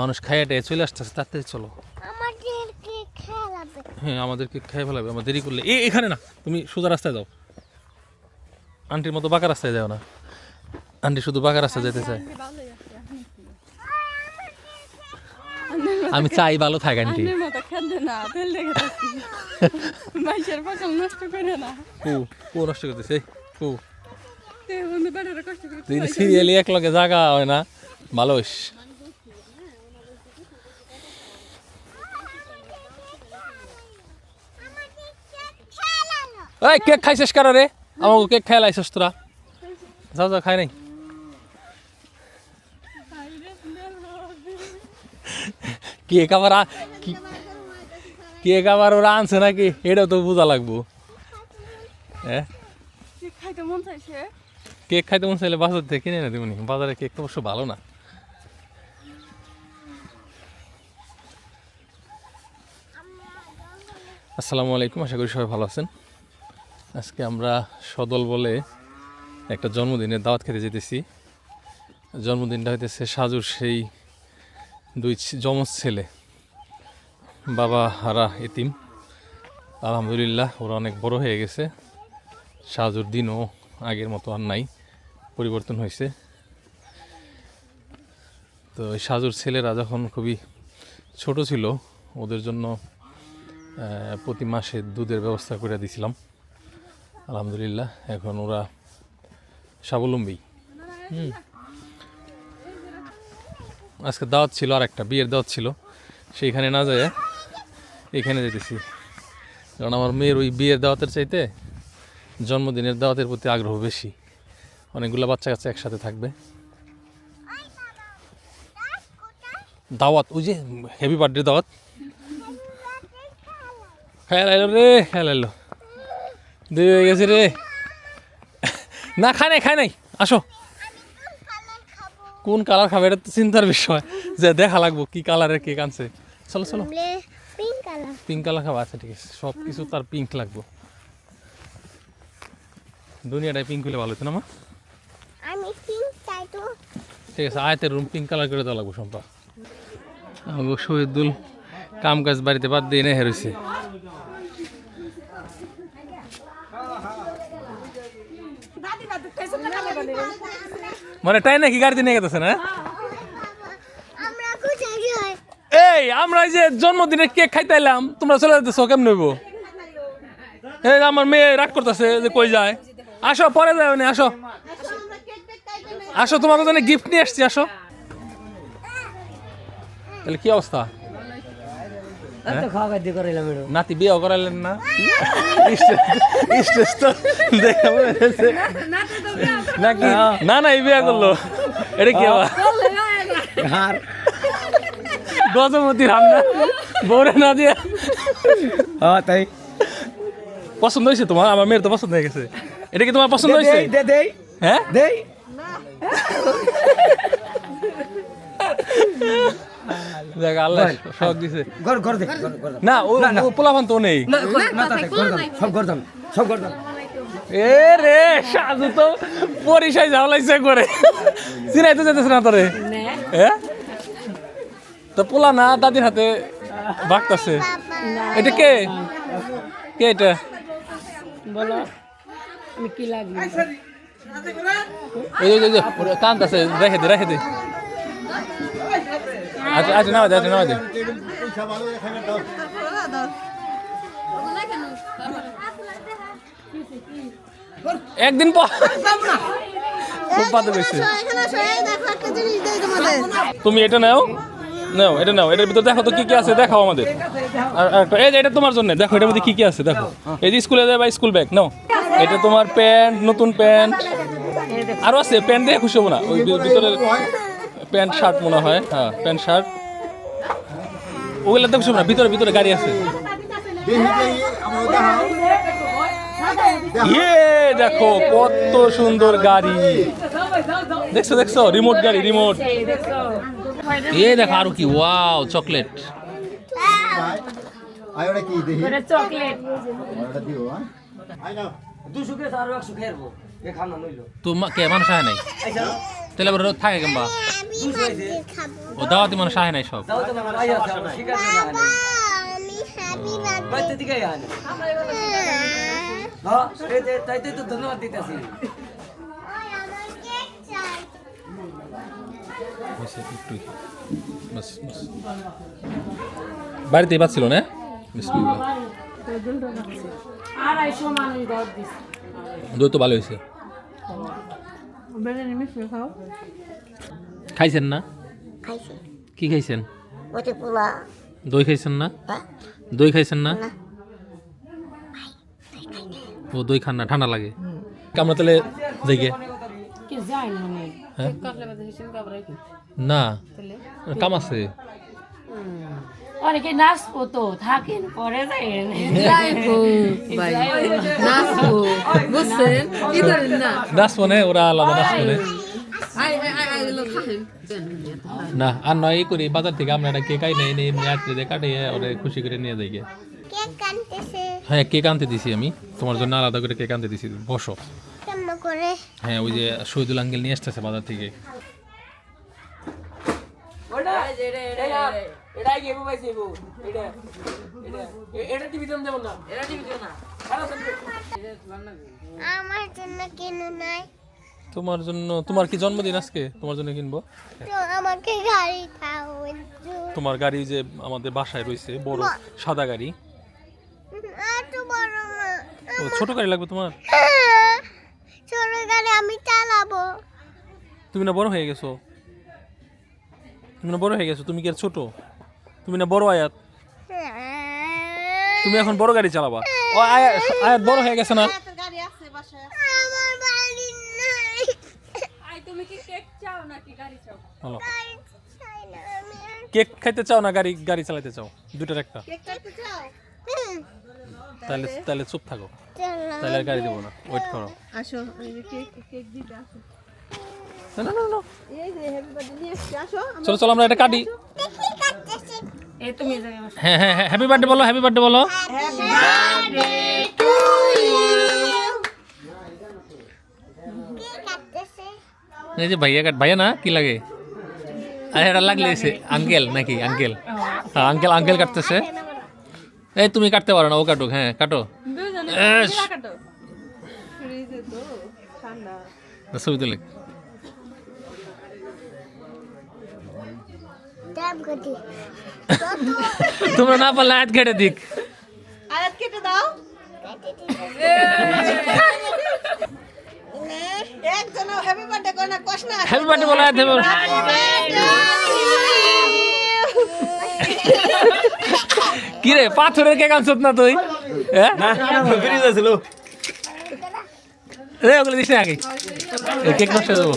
মানুষ খাইয়ে টাইয়ে চলে আসতেছে তাড়াতাড়ি চলো। হ্যাঁ আমাদেরকে খাই ফেলাবে আমার দেরি করলে এ এখানে না তুমি সোজা রাস্তায় যাও। আন্টির মতো বাঁকা রাস্তায় যাও না। আন্টি শুধু বাঁকা রাস্তায় যেতে চায় আমি চাই ভালো থাক আন্টি। কু নষ্ট করতেছে এই, কু সিরিয়ালি এক লগে জাগা হয় না। ভালো এই কেক খাইছিস কারা রে? আমাকে কেক খাই লাইছিস তোরা। যাও যাও খাই নাই। কেক আবার কি- কেক আবার ওরা আনছে নাকি? এটাও তো বোঝা লাগবো। হ্যাঁ খাইতে কেক খাইতে মন চাইলে বাজার থেকে কিনে না দিবনি বাজারে কেক তো অবশ্য ভালো না। আসসালামু আলাইকুম আশা করি সবাই ভালো আছেন। আজকে আমরা সদল বলে একটা জন্মদিনের দাওয়াত খেতে যেতেছি। জন্মদিনটা হইতেছে সাজুর সেই দুই যমজ ছেলে, বাবা হারা এতিম। আলহামদুলিল্লাহ, ওরা অনেক বড় হয়ে গেছে। সাজুর দিনও আগের মতো আর নাই, পরিবর্তন হয়েছে। তো এই সাজুর ছেলেরা যখন খুবই ছোট ছিল, ওদের জন্য প্রতি মাসে দুধের ব্যবস্থা করে দিছিলাম। আলহামদুলিল্লাহ, এখন ওরা স্বাবলম্বী। হুম। আজকে দাওয়াত ছিল আর একটা বিয়ের দাওয়াত ছিল। সেইখানে না যায় এখানে যেতেছি কারণ আমার মেয়ের ওই বিয়ের দাওয়াতের চাইতে জন্মদিনের দাওয়াতের প্রতি আগ্রহ বেশি। অনেকগুলো বাচ্চা কাচ্চা একসাথে থাকবে। দাওয়াত, ওই যে হেভি বার্থডে দাওয়াত। খেয়াল এলো রে খেয়াল এলো হয়ে গেছে রে। না খায় নাই খায় নাই। আসো। কোন কালার খাবে এটা তো চিন্তার বিষয়। যে দেখা লাগবো কি কালারের কেক আনছে চলো চলো। Pink colour. খাব আচ্ছা ঠিক আছে। সব কিছু তার পিঙ্ক লাগবো। দুনিয়াটাই পিঙ্ক হলে ভালো হতো না মা? আমি পিঙ্ক চাই তো। ঠিক আছে আয়তের রুম পিঙ্ক কালার করে দেওয়া লাগবো সম্পা শহীদুল কাম কাজ বাড়িতে বাদ দিয়ে নেহে রয়েছে মানে টাই নাকি গাড়িতে নিয়ে গেছে না যাই? এই আমরা এই যে জন্মদিনে কেক খাইতে এলাম তোমরা চলে যেতেছো কেমন নইব এই আমার মেয়ে রাগ করতেছে যে কই যায়। আসো পরে যাও নি আসো। আসো তোমাকে জন্য গিফট নিয়ে আসছি আসো। তাহলে কি অবস্থা? এরকম। নাতি বিয়ে করালেন না? স্টেজ তো দেখে নাকি? না। না এই বিয়ে করল। এটা কি আবার? আর গজমতি রান্না বউরে না দিয়ে। হ্যাঁ তাই। পছন্দ হয়েছে তোমার? আমার মেয়ের তো পছন্দ হয়ে গেছে। এটা কি তোমার পছন্দ হয়েছে? দেই দে দেই। হ্যাঁ? দেই। দেখ আল্লাহ শখ দিছে। না ও না, না। ও পোলাপান তো নেই। সব গর সব দাও এ রে সাজু তো পরিচয় ঝামলাইছে করে চিনাই তো যেতেছে না তোরে হ্যাঁ তো পোলা না দাদির হাতে বাগতাছে এটা কে কে এটা বলো আমি কি লাগবে ওই যে ওই কান্ত রেখে দে রেখে দে আচ্ছা আচ্ছা নামা দে আচ্ছা নামা দে একদিন পর। খুব বাদে গেছে এখানে সবাই দেখো একটা জিনিস দেই তোমাদের। তুমি এটা নাও নাও এটা নাও এটার ভিতরে দেখো তো কি কি আছে দেখাও আমাদের। আর আর একটা- এই যে এটা তোমার জন্য দেখো এটার মধ্যে কি কি আছে দেখো। এই যে স্কুলে দেয় বা স্কুল ব্যাগ নাও। এটা তোমার প্যান্ট নতুন প্যান্ট। আরও আছে প্যান্ট দিয়ে খুশি হব না। ওই ভিতরে প্যান্ট শার্ট মনে হয় হ্যাঁ প্যান্ট শার্ট। ওগুলো তো খুশি হব না ভিতরে ভিতরে গাড়ি আছে। ইয়ে দেখো কত সুন্দর গাড়ি। দেখছ দেখছ? রিমোট গাড়ি রিমোট এ দেখো আরও কি? ওয়াও চকলেট কি? মানুষ হয় নাই? তাহলে আবার থাকে ও দাওয়াতি মানুষ আহে নাই সব। হ্যাঁ তাই তো ধন্যবাদ দিতেছি। আমার কেক চাই হয়েছে একটু বাস বাস। বাড়িতে বাচ্ছিল না? বিসমিল্লাহ। আড়াইশো মানুষ ঘর দিছে। দই তো ভালো হয়েছে। খাইছেন না? কি খাইছেন? দই খাইছেন না? হ্যাঁ। দই খাইছেন না? না। ও দই খান না ঠান্ডা লাগে আমরা তাহলে দেখে কি যায় না আমি হ্যাঁ কাটলে বাদে হিসেবে কাবরাই কি না তাহলে কাম আছে অনেকে নাচবো তো থাকেন পরে যায় নাচবো বুঝছেন কি করেন না নাচ মানে ওরা আলাদা নাচ মানে আই আই আই আই লোক খাহেন না আর নয় এই করি বাজার থেকে আমরা একটা কেক আই নেই নেই রাত্রে দিয়ে কাটিয়ে ওরা খুশি করে নিয়ে যাই গিয়ে। কেক কানতেছে হ্যাঁ কেক আনতে দিছি আমি। তোমার জন্য আলাদা করে কেক আনতে দিছি। বসো। কেমন করে? হ্যাঁ ওই যে শহীদুল আঙ্কেল নিয়ে আসতেছে বাজার থেকে। তোমার জন্য তোমার কি জন্মদিন আজকে? তোমার জন্য কিনবো? আমাকে গাড়ি একটু। তোমার গাড়ি যে আমাদের বাসায় রয়েছে বড় সাদা গাড়ি। ও ছোট গাড়ি লাগবে তোমার? ছোট গাড়ি আমি চালাবো। তুমি না বড় হয়ে গেছো? তুমি না বড় হয়ে গেছো? তুমি কি আর ছোট? তুমি না বড় আয়াত? তুমি এখন বড় গাড়ি চালাবা। ও আয়াত আয়াত বড় হয়ে গেছে না? কেক চাও চাও? ভালো গাড়ি চাই না আমি। আর কেক খাইতে চাও না গাড়ি গাড়ি চালাতে চাও? দুটার একটা। তাহলে তাহলে চুপ থাকো। তাহলে আর গাড়ি দেবো না। ওয়েট করো। আসো কেক কেক দিতে আসো। না না না না। এই যে হ্যাপি বার্থডে নিয়ে এসছি আসো চলো চলো আমরা এটা কাটি। দেখি কাটতেছে এই তুমি এই জায়গায় বসো। হ্যাঁ হ্যাঁ হ্যাঁ হ্যাপি বার্থডে বলো হ্যাপি বার্থডে বলো। এই যে ভাইয়া কাট ভাইয়া না কি লাগে? আরে এটা লাগলে আঙ্কেল নাকি আঙ্কেল হ্যাঁ আঙ্কেল আঙ্কেল কাটতেছে। এই তুমি কাটতে পারো না ও কাটুক হ্যাঁ কাটো দুজনে এস। কিলা কাটো ফ্রিজে তো ঠান্ডা ছবি তুলে দাম কতি তোমরা না পারলে হাত কেটে দিক আয়াত কেটে দাও একজন হ্যাপি বার্থডে করে না কষ না হ্যাপি বার্থডে বলো হাত দেবো কি রে পাথরের কেক আনছত না তুই? হ্যাঁ ফ্রিজ আছিল রে ওগুলো দিস না আগে। কেক নষ্ট হয়ে যাব।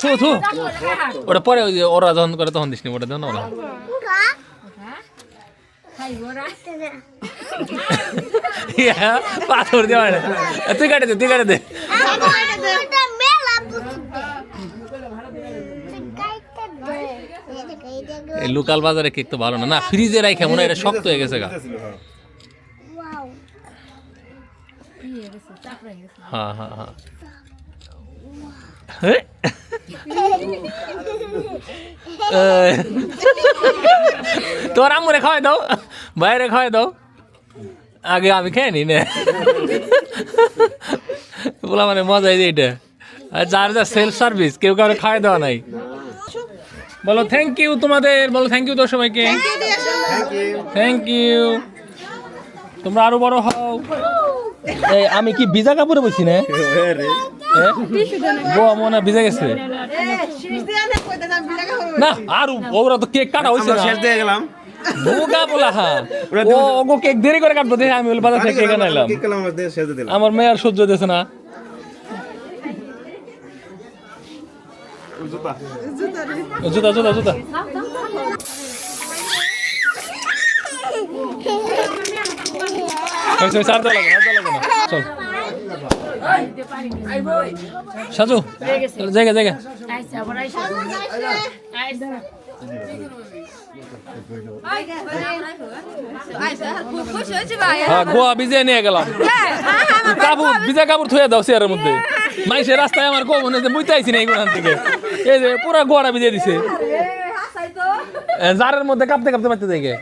থু থু। ওটা পরে ওই ওরা যখন করে তখন দিস নি ওটা দেও না ওরা। পাথর দেওয়া না। তুই কাটে দে তুই কাটে দে। এই লোকাল বাজারে কেক তো ভালো না? না, ফ্রিজে রাখে মনে এটা শক্ত হয়ে গেছে গা। হ্যাঁ হ্যাঁ হ্যাঁ। তোর আম্মুরে খাওয়াই দাও বাইরে খাওয়াই দাও। আগে আমি খেয়ে নি বলা মানে মজাই যে এটা। আর যার যা সেলফ সার্ভিস কেউ কাউকে খাওয়াই দেওয়া নাই। বলো থ্যাংক ইউ তোমাদের বলো থ্যাংক ইউ তোর সবাইকে। থ্যাংক ইউ তোমরা আরও বড় হও। এই আমি কি ভিজা কাপড়ে বসি না? হ্যাঁ? বউ মনে হয় ভিজে গেছে। শীষ দিয়ে না আর ওরা তো কেক কাটা দিয়ে গেলাম কেক দেরি করে কাটবো দেখে আমি বলে বাজার থেকে কেক আনাইলাম কি কালাম দিয়ে শেষ দিলাম আমার মেয়ে আর সহ্য দিতেছে না জুতা। জুতা জুতা। চল। সাজু, জায়গা জায়গা। হ্যাঁ গোয়া ভিজে নিয়ে গেলাম। কাপড় ভিজা কাপড় থুয়ে দাও চেয়ারের মধ্যে। মাইসের রাস্তায় আমার কম মনে মুইতে আইছি না এগুলো থেকে এই যে পুরা গোড়া ভিজে দিছে। জারের মধ্যে কাঁপতে কাঁপতে পারতে দেখে।